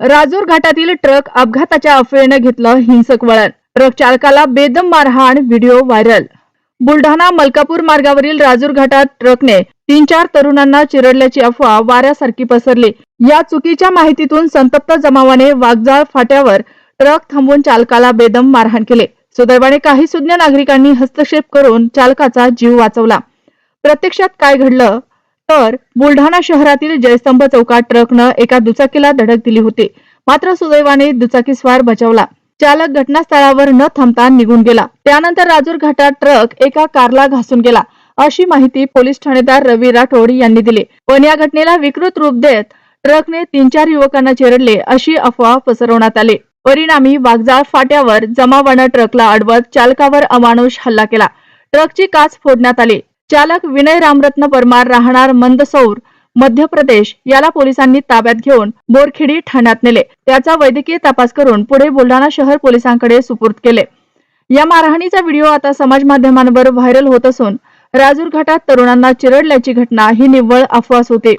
राजूर घाटातील ट्रक अपघाताच्या अफवेनं घेतलं हिंसक वळण. ट्रक चालकाला बेदम मारहाण व्हिडिओ व्हायरल. बुलढाणा मलकापूर मार्गावरील राजूर घाटात ट्रकने तीन चार तरुणांना चिरडल्याची अफवा वाऱ्यासारखी पसरली. या चुकीच्या माहितीतून संतप्त जमावाने वागजाळ फाट्यावर ट्रक थांबवून चालकाला बेदम मारहाण केले. सुदैवाने काही सुज्ञ नागरिकांनी हस्तक्षेप करून चालकाचा जीव वाचवला. प्रत्यक्षात काय घडलं? तर बुलढाणा शहरातील जयस्तंभ चौकात ट्रकनं एका दुचाकीला धडक दिली होती. मात्र सुदैवाने दुचाकीस्वार बचावला. चालक घटनास्थळावर न थांबता निघून गेला. त्यानंतर राजूर घाटात ट्रक एका कारला घासून गेला. अशी माहिती पोलीस ठाणेदार रवी राठोड यांनी दिली. पण या घटनेला विकृत रूप देत ट्रकने तीन चार युवकांना चिरडले अशी अफवा पसरवण्यात आली. परिणामी वागजाळ फाट्यावर जमावानं ट्रकला अडवत चालकावर अमानुष हल्ला केला. ट्रकची काच फोडण्यात आली. चालक विनय रामरत्न परमार राहणार मंदसौर मध्य प्रदेश याला पोलिसांनी ताब्यात घेऊन बोरखिडी ठाण्यात नेले. त्याचा वैद्यकीय तपास करून पुढे बुलढाणा शहर पोलिसांकडे सुपूर्द केले. या मारहाणीचा व्हिडिओ आता समाज माध्यमांवर व्हायरल होत असून राजूर घाटात तरुणांना चिरडल्याची घटना ही निव्वळ अफवाच होती.